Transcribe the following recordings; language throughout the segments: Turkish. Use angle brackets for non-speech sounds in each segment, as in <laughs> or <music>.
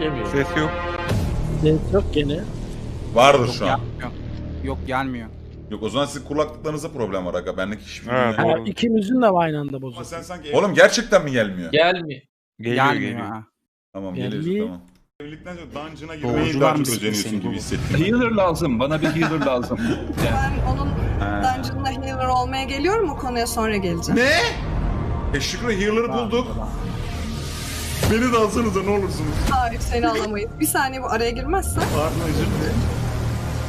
yemiyor. Ses yok. Ses yok gene. Vardır Yok şu an. gelmiyor. Yok gelmiyor. Yok o zaman sizin kulaklıklarınızda problem var aga. Benlik hiçbir bilgim yok. Ha, ikimizin de aynı anda bozuldu. sen sanki... Oğlum gerçekten mi gelmiyor? Gelmiyor. Geliyor gelmiyor geliyor. ha. Tamam Geldi. geliyoruz tamam. Evlilikten sonra dungeon'a girmeyi daha çok özeniyorsun gibi hissettim. Healer lazım. Bana bir healer lazım. <laughs> Ben onun dungeon'da healer olmaya geliyorum o konuya sonra geleceğim. Ne? E Şükrü healer'ı bulduk. Beni de alsanıza ne olursunuz. Hayır seni alamayız. Bir saniye bu araya girmezsen. Pardon özür dilerim.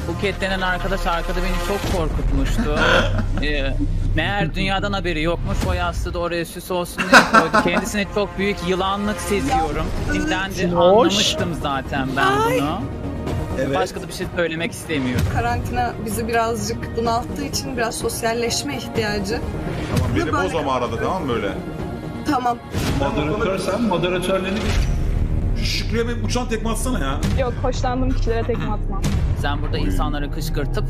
Buket denen arkadaş arkada beni çok korkutmuştu. <laughs> ee, meğer dünyadan haberi yokmuş. O yastığı da oraya süs olsun diye koydu. Kendisine çok büyük yılanlık seziyorum. Dinlendi Hoş. anlamıştım zaten ben bunu. Başka da bir şey söylemek istemiyorum. Karantina bizi birazcık bunalttığı için biraz sosyalleşme ihtiyacı. Tamam beni boz ama arada tamam mı böyle? Tamam. Moderatörsen moderatörlerini Şu Şükrü'ye bir uçan tekme atsana ya. Yok hoşlandığım kişilere tekme atmam. Sen burada insanları kışkırtıp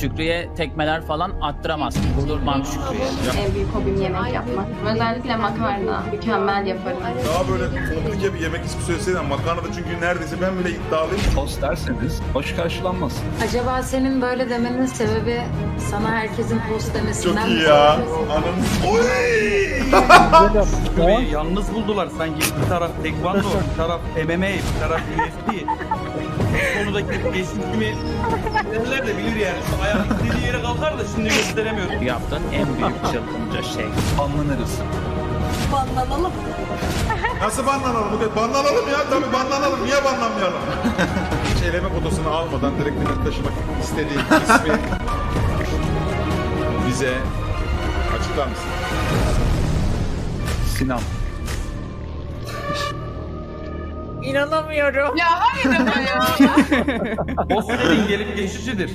Şükrü'ye tekmeler falan attıramazsın. Vurdurmam Şükrü'ye. En büyük hobim yemek yapmak. Özellikle makarna. Mükemmel yaparım. Daha böyle komplike bir yemek ismi söyleseydin makarna da çünkü neredeyse ben bile iddialıyım. tost derseniz hoş karşılanmaz. Acaba senin böyle demenin sebebi sana herkesin post demesinden Çok iyi ya. Ananı Oy! <laughs> Yalnız buldular sanki bir taraf tekvando, bir taraf MMA, bir taraf UFC. Bu konudaki gelişimi bilenler de bilir yani. Ayak istediği yere kalkar da şimdi gösteremiyor. Yaptığın en büyük çılgınca şey. Anlanırız. Banlanalım. Nasıl banlanalım? Banlanalım ya. Tabii banlanalım. Niye banlanmayalım? <laughs> Hiç eleme fotosunu almadan direkt benim taşımak istediğim ismi bize açıklar mısın? Sinan. İnanamıyorum. <laughs> Boss dediğin gelip geçicidir.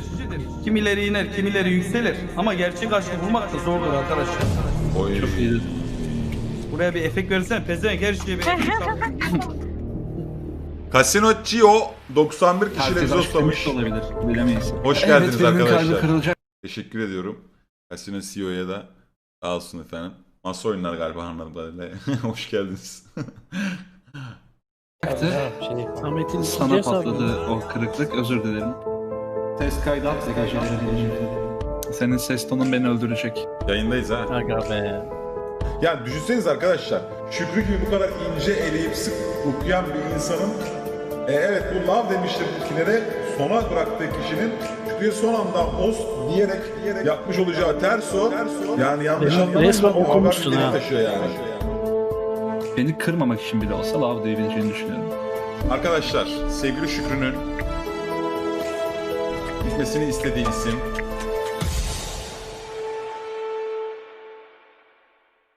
Kimileri iner, kimileri yükselir. Ama gerçek aşkı bulmak da zordur arkadaşlar. Oy. Buraya bir efekt versene. Pezevenk her şeye bir efekt. Casino Chio 91 kişiyle bizi de olabilir. Bilemeyiz. Hoş geldiniz evet, birinin kalbi arkadaşlar. kırılacak. Teşekkür ediyorum. Casino CEO'ya da sağ olsun efendim. Masa oyunlar galiba anladığım kadarıyla. <laughs> Hoş geldiniz. <laughs> Şey, Samet'in Sana patladı o kırıklık. Özür dilerim. Test kaydı at Senin ses tonun beni öldürecek. Yayındayız ha. Aga be. Ya düşünseniz arkadaşlar, Şükrü gibi bu kadar ince eleyip sık okuyan bir insanın e, evet bu love demiştir ilkilere sona bıraktığı kişinin Şükrü'ye son anda host diyerek, diyerek yapmış olacağı ters o. Yani yanlış anlamayın. resmen okumuşsun ha. taşıyor yani. Beni kırmamak için bile olsa love diyebileceğini düşünüyorum. Arkadaşlar, sevgili Şükrü'nün gitmesini istediği isim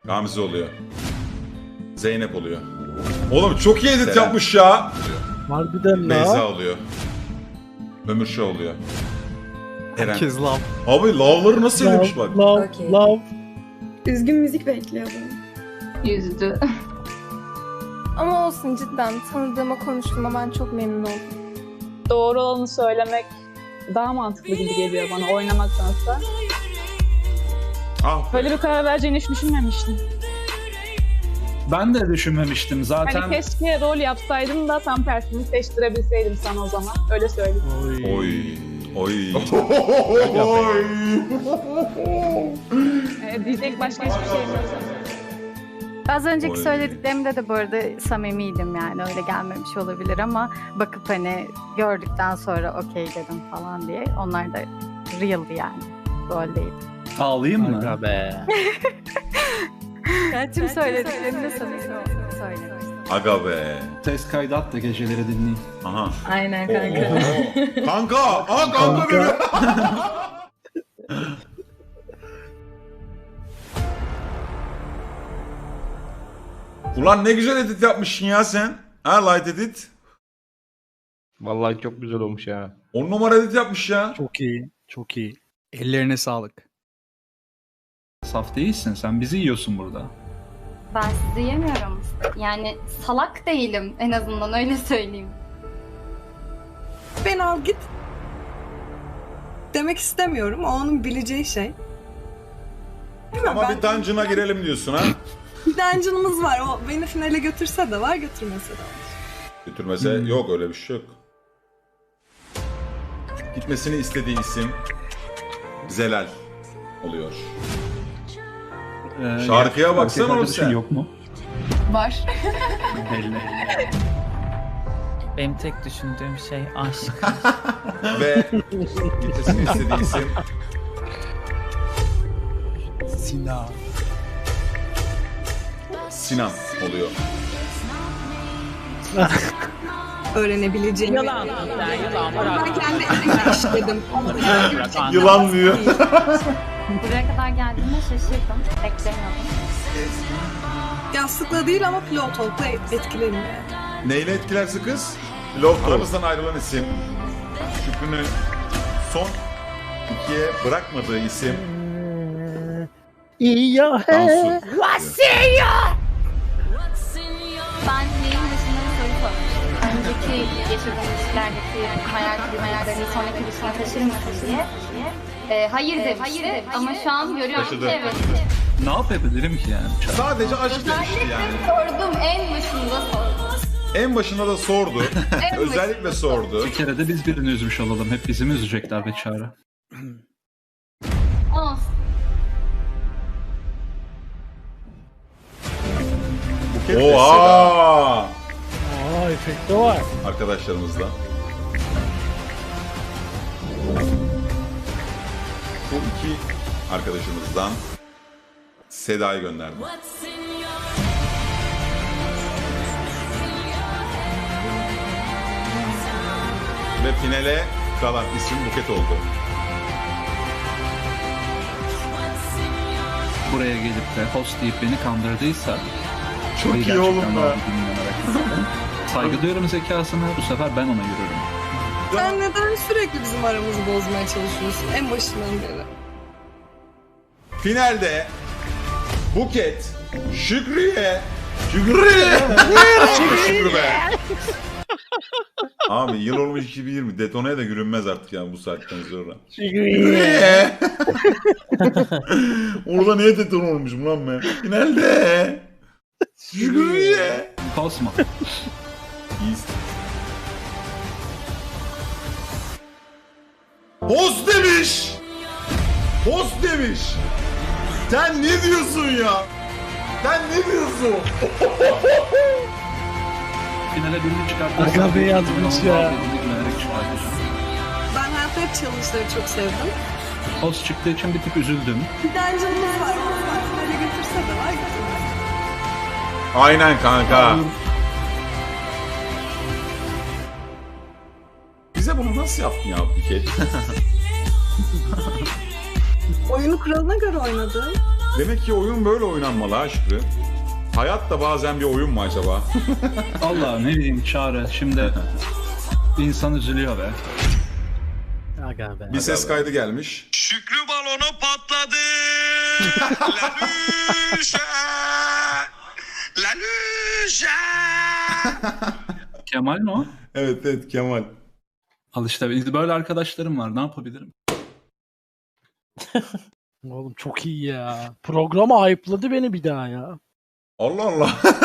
Gamze oluyor. Zeynep oluyor. Oğlum çok iyi edit Seren. yapmış ya. Harbiden Beyza la. oluyor. Ömür Şah oluyor. Eren. Herkes lav. Abi lavları nasıl yemiş bak. Love, love, Okey. love. Üzgün müzik bekliyordum. Yüzdü. <laughs> Ama olsun cidden tanıdığıma konuştuğuma ben çok memnun oldum. Doğru olanı söylemek daha mantıklı gibi geliyor bana oynamaktansa. Ah be. Böyle bir karar vereceğini hiç düşünmemiştim. Ben de düşünmemiştim zaten. Hani keşke rol yapsaydım da tam tersini seçtirebilseydim sana o zaman. Öyle söyleyeyim. Oy. Oy. Oy. <laughs> Ee, diyecek başka hiçbir şeyim yok. Az önceki Oy. söylediklerimde de bu arada samimiydim yani öyle gelmemiş olabilir ama bakıp hani gördükten sonra okey dedim falan diye. Onlar da real'dı yani. Rol değil. Ağlayayım mı? Aga be. <laughs> Yani tüm söylediklerimde samimi söylemiştim. Aga be. Test kaydı at da geceleri dinleyin. Aha. Aynen Oo. Kanka. Aa kanka dedi. <laughs> Ulan ne güzel edit yapmışsın ya sen. Ha light edit. Vallahi çok güzel olmuş ya. 10 numara edit yapmış ya. Çok iyi. Çok iyi. Ellerine sağlık. Saf değilsin. Sen bizi yiyorsun burada. Ben sizi yemiyorum. Yani salak değilim en azından öyle söyleyeyim. Beni al git. Demek istemiyorum. O onun bileceği şey. Değil mi? Ama ben, bir dungeon'a girelim diyorsun ha. <laughs> bir dungeon'ımız var. O beni finale götürse de var götürmese de var. Götürmese yok öyle bir şey yok. Gitmesini istediği isim Zelal oluyor. Ee, Şarkıya erkek baksana oğlum arkadaşın sen. Yok mu? Var. Belli. Benim tek düşündüğüm şey aşk. <laughs> Ve gitmesini istediği isim Sina. Sinan oluyor. <laughs> Öğrenebileceğim. yalan. Sen yalan bırak. Ben kendi elimle işledim. Diyor. Buraya kadar geldiğimde şaşırdım. Beklemiyordum. Yastıkla değil ama pillow talk'la etkileniyor. Neyle etkilerse kız? Love Aramızdan ayrılan isim. Şükrü'nün son ikiye bırakmadığı isim İyi ya he. Tansu. Ben Önceki yaşadığım ilişkilerdeki hayal hayallerini sonraki ilişkine taşır mısın diye. Ee, hayır demişti. hayır ama şu an görüyorum Taşıdı. ki evet. Ne yapabilirim ki yani? Sadece aşk demişti yani. Sordum en başında sordum. En başında da sordu. <laughs> Özellikle sordu. Bir kere de biz birini üzmüş olalım. Hep bizi mi üzecekler be Çağrı? <clears throat> Olsun. Buket ve Seda Aa efekti var. arkadaşlarımızla. Bu iki arkadaşımızdan Seda'yı gönderdim. Ve finale kalan isim Buket oldu. Buraya gelip de host deyip beni kandırdıysa Çok iyi gerçekten oğlum be. Saygı duyuyorum zekasına. Bu sefer ben ona yürürüm. Sen neden sürekli bizim aramızı bozmaya çalışıyorsun en başından beri? Finalde Buket Şükrü'ye Şükrü'ye Şükrü be <laughs> Abi yıl olmuş 2020 detonaya da gülünmez artık yani bu saatten sonra. Şükrü'ye Orada <laughs> niye deton olmuş lan ben? Finalde Şükrü'ye Host İyiyiz. Host demiş. Host demiş. Sen ne diyorsun ya? Sen ne diyorsun? <laughs> Finale birini çıkartırsa... Aga be yazmış ya. Ben hayatta hep challenge'ları çok sevdim. Host çıktığı için bir tık üzüldüm. Bir dungeon'ımız var. Böyle götürse de var. Aynen kanka. Bize nasıl yaptın ya Buket? <laughs> Oyunu kuralına göre oynadım. Demek ki oyun böyle oynanmalı ha Şükrü. Hayat da bazen bir oyun mu acaba? <laughs> Allah ne bileyim Çağrı şimdi insan üzülüyor be. Aga be. Bir ses kaydı gelmiş. Şükrü balonu patladı. Lalüşe. Lalüşe. Kemal mi o? Evet evet Kemal. Al işte böyle arkadaşlarım var ne yapabilirim? <laughs> Oğlum çok iyi ya. Programı hype'ladı beni bir daha ya. Allah Allah. <laughs>